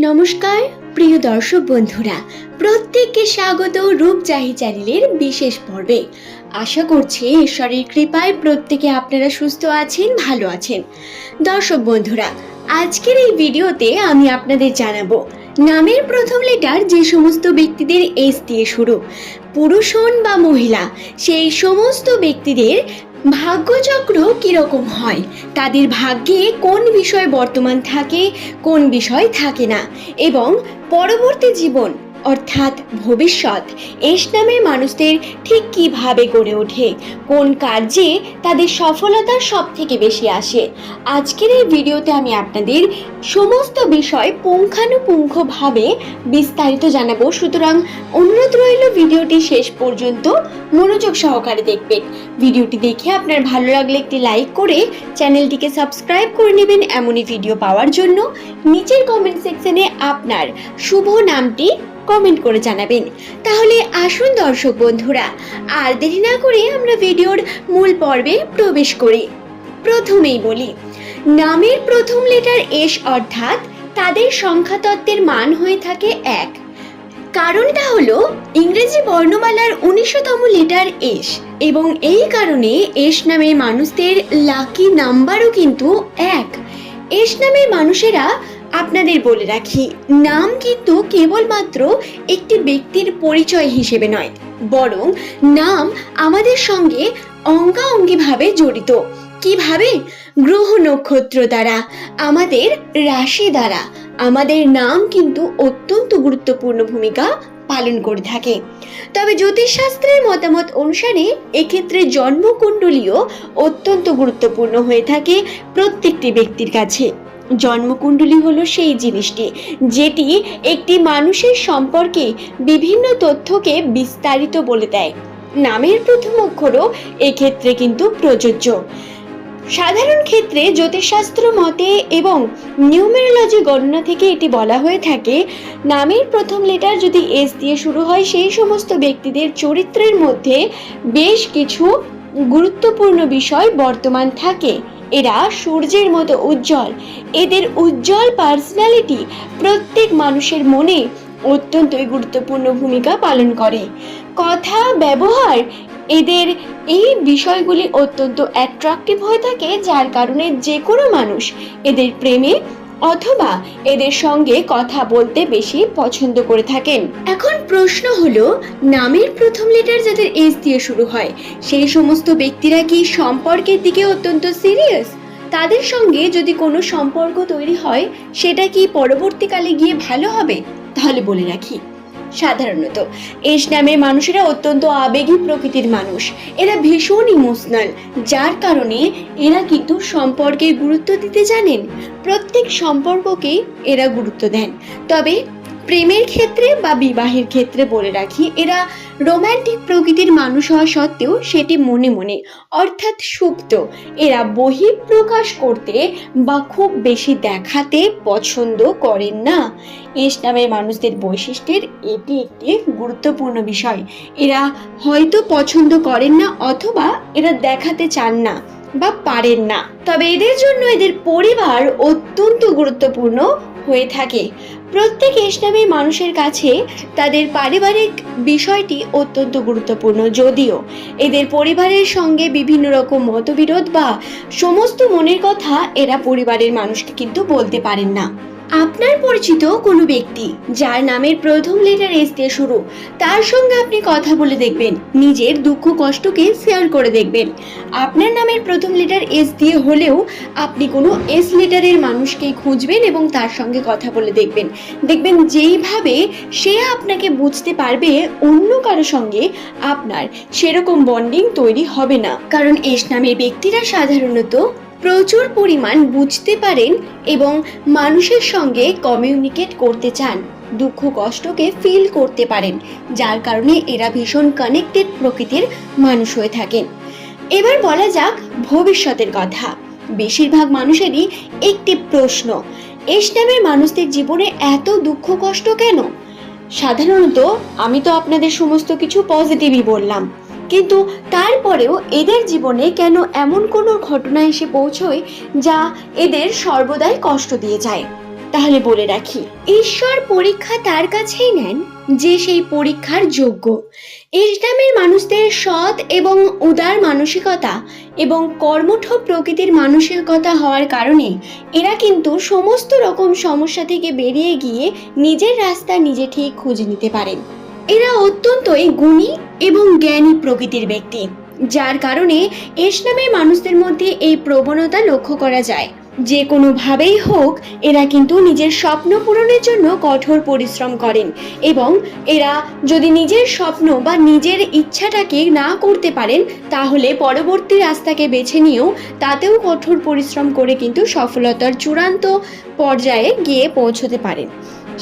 নমস্কার, প্রিয় দর্শক বন্ধুরা, প্রত্যেককে স্বাগত রূপজাহি চ্যানেলের বিশেষ পর্বে। আশা করছি ঈশ্বরের কৃপায় প্রত্যেকে আপনারা সুস্থ আছেন, ভালো আছেন। দর্শক বন্ধুরা, আজকের এই ভিডিওতে আমি আপনাদের জানাব, নামের প্রথম লেটার যে সমস্ত ব্যক্তিদের এস দিয়ে শুরু, পুরুষ হন বা মহিলা, সেই সমস্ত ব্যক্তিদের ভাগ্যচক্র কীরকম হয়? তাদের ভাগ্যে কোন বিষয় বর্তমান থাকে, কোন বিষয় থাকে না। এবং পরবর্তী জীবন অর্থাৎ ভবিষ্যৎ। এস নামের মানুষদের ঠিক কীভাবে গড়ে ওঠে? কোন কার্যে তাদের সফলতা সব থেকে বেশি আসে? আজকের এই ভিডিওতে আমি আপনাদের সমস্ত বিষয় পুঙ্খানুপুঙ্খভাবে বিস্তারিত জানাব। সুতরাং অনুরোধ রইল ভিডিওটি শেষ পর্যন্ত মনোযোগ সহকারে দেখবেন। ভিডিওটি দেখে আপনার ভালো লাগলে একটি লাইক করে চ্যানেলটিকে সাবস্ক্রাইব করে নেবেন এমনই ভিডিও পাওয়ার জন্য। নিচের কমেন্ট সেকশনে আপনার শুভ নামটি কমেন্ট করে জানাবেন। তাহলে আসুন দর্শক বন্ধুরা, আর দেরি না করে আমরা ভিডিওর মূল পর্বে প্রবেশ করি। প্রথমেই বলি, নামের প্রথম লেটার এস অর্থাৎ তাদের সংখ্যাতত্ত্বের মান হয়ে থাকে এক। কারণটা হলো, ইংরেজি বর্ণমালার উনিশতম লেটার এস এবং এই কারণে এস নামের মানুষদের লাকি নাম্বারও কিন্তু এক। এস নামের মানুষেরা আপনাদের বলে রাখি, নাম কিন্তু কেবলমাত্র একটি ব্যক্তির পরিচয় হিসেবে নয়, বরং নাম আমাদের সঙ্গে অঙ্গাঅঙ্গিভাবে জড়িত। কীভাবে? গ্রহ নক্ষত্র দ্বারা, আমাদের রাশি দ্বারা। আমাদের নাম কিন্তু অত্যন্ত গুরুত্বপূর্ণ ভূমিকা পালন করে থাকে। তবে জ্যোতিষশাস্ত্রের মতামত অনুসারে, এক্ষেত্রে জন্মকুণ্ডলীও অত্যন্ত গুরুত্বপূর্ণ হয়ে থাকে প্রত্যেকটি ব্যক্তির কাছে। জন্মকুণ্ডলী হলো সেই জিনিসটি, যেটি একটি মানুষের সম্পর্কে বিভিন্ন তথ্যকে বিস্তারিত বলে দেয়। নামের প্রথম অক্ষরও এক্ষেত্রে কিন্তু প্রযোজ্য। সাধারণ ক্ষেত্রে জ্যোতিষশাস্ত্র মতে এবং নিউমেরোলজি গণনা থেকে এটি বলা হয়ে থাকে, নামের প্রথম লেটার যদি এস দিয়ে শুরু হয়, সেই সমস্ত ব্যক্তিদের চরিত্রের মধ্যে বেশ কিছু গুরুত্বপূর্ণ বিষয় বর্তমান থাকে। এরা সূর্যের মতো উজ্জ্বল। এদের উজ্জ্বল পার্সোনালিটি প্রত্যেক মানুষের মনে অত্যন্তই গুরুত্বপূর্ণ ভূমিকা পালন করে। কথা, ব্যবহার এদের এই বিষয়গুলি অত্যন্ত অ্যাট্রাক্টিভ হয়ে থাকে, যার কারণে যে কোনো মানুষ এদের প্রেমে অথবা এদের সঙ্গে কথা বলতে বেশি পছন্দ করে থাকেন। এখন প্রশ্ন হলো, নামের প্রথম লেটার যাদের এস দিয়ে শুরু হয়, সেই সমস্ত ব্যক্তিরা কি সম্পর্কের দিকে অত্যন্ত সিরিয়াস? তাদের সঙ্গে যদি কোনো সম্পর্ক তৈরি হয়, সেটা কি পরবর্তীকালে গিয়ে ভালো হবে? তাহলে বলে রাখি। সাধারণত। এস নামের মানুষেরা অত্যন্ত আবেগী প্রকৃতির মানুষ। এরা ভীষণ ইমোশনাল যার কারণে এরা কিন্তু সম্পর্কে গুরুত্ব দিতে জানেন। প্রত্যেক সম্পর্ককে এরা গুরুত্ব দেন। তবে প্রেমের ক্ষেত্রে বা বিবাহের ক্ষেত্রে বলে রাখি, এরা রোম্যান্টিক প্রকৃতির মানুষ হওয়া সত্ত্বেও সেটি মনে মনে, অর্থাৎ সুপ্ত। এরা বহিঃপ্রকাশ করতে বা খুব বেশি দেখাতে পছন্দ করেন না। এস নামের মানুষদের বৈশিষ্ট্যের এটি একটি গুরুত্বপূর্ণ বিষয়। এরা হয়তো পছন্দ করেন না অথবা এরা দেখাতে চান না। বা পারেন না। তবে এদের জন্য এদের পরিবার অত্যন্ত গুরুত্বপূর্ণ হয়ে থাকে। প্রত্যেক ইসলামী মানুষের কাছে তাদের পারিবারিক বিষয়টি অত্যন্ত গুরুত্বপূর্ণ। যদিও এদের পরিবারের সঙ্গে বিভিন্ন রকম মতবিরোধ বা সমস্ত মনের কথা এরা পরিবারের মানুষকে কিন্তু বলতে পারেন না। আপনার পরিচিত কোনো ব্যক্তি যার নামের প্রথম লেটার এস দিয়ে শুরু, তার সঙ্গে আপনি কথা বলে দেখবেন, নিজের দুঃখ কষ্টকে শেয়ার করে দেখবেন। আপনার নামের প্রথম লেটার এস দিয়ে হলেও আপনি কোনো এস লেটারের মানুষকেই খুঁজবেন এবং তার সঙ্গে কথা বলে দেখবেন। দেখবেন যেইভাবে সে আপনাকে বুঝতে পারবে অন্য কারও সঙ্গে আপনার সেরকম বন্ডিং তৈরি হবে না। কারণ এস নামের ব্যক্তিরা সাধারণত প্রচুর পরিমাণ বুঝতে পারেন এবং মানুষের সঙ্গে কমিউনিকেট করতে চান, দুঃখ কষ্টকে ফিল করতে পারেন, যার কারণে এরা ভীষণ কানেক্টেড প্রকৃতির মানুষ হয়ে থাকেন। এবার বলা যাক ভবিষ্যতের কথা। বেশিরভাগ মানুষেরই একটি প্রশ্ন, এস নামের মানুষদের জীবনে এত দুঃখ কষ্ট কেন? সাধারণত আমি তো আপনাদের সমস্ত কিছু পজিটিভই বললাম। কিন্তু তারপরেও এদের জীবনে কেন এমন কোনো ঘটনা এসে পৌঁছয় যা এদের সর্বদাই কষ্ট দিয়ে যায়? তাহলে বলে রাখি, ঈশ্বর পরীক্ষা তার কাছেই নেন যে সেই পরীক্ষার যোগ্য। ইসলামের মানুষদের সৎ এবং উদার মানসিকতা এবং কর্মঠ প্রকৃতির মানসিকতা হওয়ার কারণে এরা কিন্তু সমস্ত রকম সমস্যা থেকে বেরিয়ে গিয়ে নিজের রাস্তা নিজে ঠিক খুঁজে নিতে পারেন। এরা অত্যন্তই গুণী এবং জ্ঞানী প্রকৃতির ব্যক্তি, যার কারণে ইসলামের মানুষদের মধ্যে এই প্রবণতা লক্ষ্য করা যায়। যে কোনোভাবেই হোক, এরা কিন্তু নিজের স্বপ্ন পূরণের জন্য কঠোর পরিশ্রম করেন এবং এরা যদি নিজের স্বপ্ন বা নিজের ইচ্ছাটাকে না করতে পারেন, তাহলে পরবর্তী রাস্তাকে বেছে নিয়েও তাতেও কঠোর পরিশ্রম করে কিন্তু সফলতার চূড়ান্ত পর্যায়ে গিয়ে পৌঁছতে পারেন।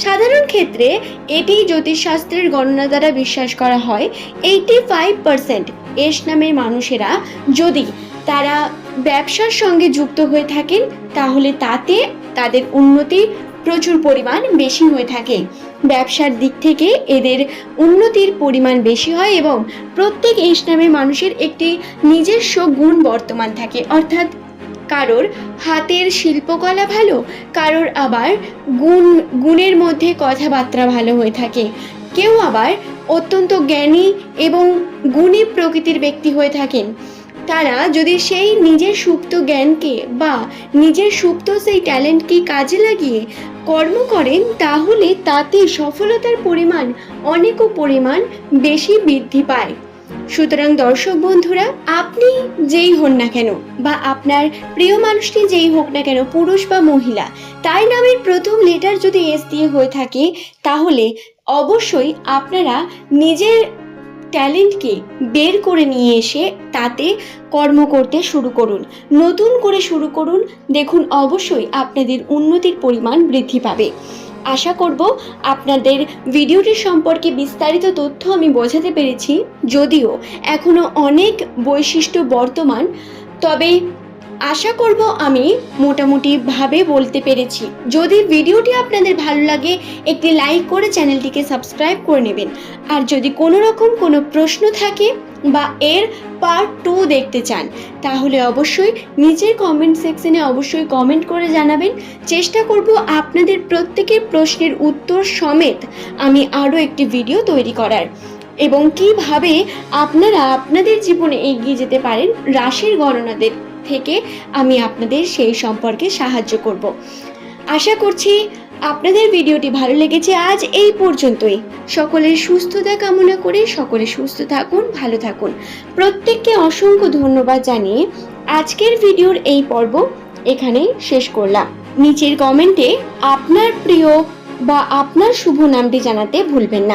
সাধারণ ক্ষেত্রে এটি জ্যোতিষশাস্ত্রের গণনা দ্বারা বিশ্বাস করা হয় এইটি ফাইভ পার্সেন্ট এস নামের মানুষেরা যদি তারা ব্যবসার সঙ্গে যুক্ত হয়ে থাকেন, তাহলে তাতে তাদের উন্নতি প্রচুর পরিমাণ বেশি হয়ে থাকে। ব্যবসার দিক থেকে এদের উন্নতির পরিমাণ বেশি হয় এবং প্রত্যেক এস নামের মানুষের একটি নিজস্ব গুণ বর্তমান থাকে, অর্থাৎ কারোর হাতের শিল্পকলা ভালো, কারোর আবার গুণ, গুণের মধ্যে কথাবার্তা ভালো হয়ে থাকে। কেউ আবার অত্যন্ত জ্ঞানী এবং গুণী প্রকৃতির ব্যক্তি হয়ে থাকেন। তারা যদি সেই নিজের সুপ্ত জ্ঞানকে বা নিজের সুপ্ত সেই ট্যালেন্টকে কাজে লাগিয়ে কর্ম করেন, তাহলে তাতে সফলতার পরিমাণ অনেক পরিমাণ বেশি বৃদ্ধি পায়। সুতরাং দর্শক বন্ধুরা, আপনি যেই হন না কেন বা আপনার প্রিয় মানুষটি যেই হোক না কেন, পুরুষ বা মহিলা, তাই নামের প্রথম লেটার যদি এস দিয়ে হয়ে থাকে, তাহলে অবশ্যই আপনারা নিজের ট্যালেন্টকে বের করে নিয়ে এসে তাতে কর্ম করতে শুরু করুন। নতুন করে শুরু করুন, দেখুন অবশ্যই আপনাদের উন্নতির পরিমাণ বৃদ্ধি পাবে। আশা করব আপনাদের ভিডিওটি সম্পর্কে বিস্তারিত তথ্য আমি বোঝাতে পেরেছি। যদিও এখনও অনেক বৈশিষ্ট্য বর্তমান, তবে আশা করব আমি মোটামুটি ভাবে বলতে পেরেছি। যদি ভিডিওটি আপনাদের ভালো লাগে, একটি লাইক করে চ্যানেলটিকে সাবস্ক্রাইব করে নেবেন। আর যদি কোনো রকম কোনো প্রশ্ন থাকে বা এর পার্ট টু দেখতে চান, তাহলে অবশ্যই নিচের কমেন্ট সেকশনে অবশ্যই কমেন্ট করে জানাবেন। চেষ্টা করব আপনাদের প্রত্যেকের প্রশ্নের উত্তর সমেত আমি আরও একটি ভিডিও তৈরি করার। এবং কীভাবে আপনারা আপনাদের জীবনে এগিয়ে যেতে পারেন, রাশির গণনাদের থেকে আমি আপনাদের সেই সম্পর্কে সাহায্য করব। আশা করছি আপনাদের ভিডিওটি ভালো লেগেছে আজ এই পর্যন্তই। সকলের সুস্থতা কামনা করে সকলে সুস্থ থাকুন, ভালো থাকুন। প্রত্যেককে অসংখ্য ধন্যবাদ জানিয়ে আজকের ভিডিওর এই পর্ব এখানেই শেষ করলাম। নিচের কমেন্টে আপনার প্রিয় বা আপনার শুভ নামটি জানাতে ভুলবেন না।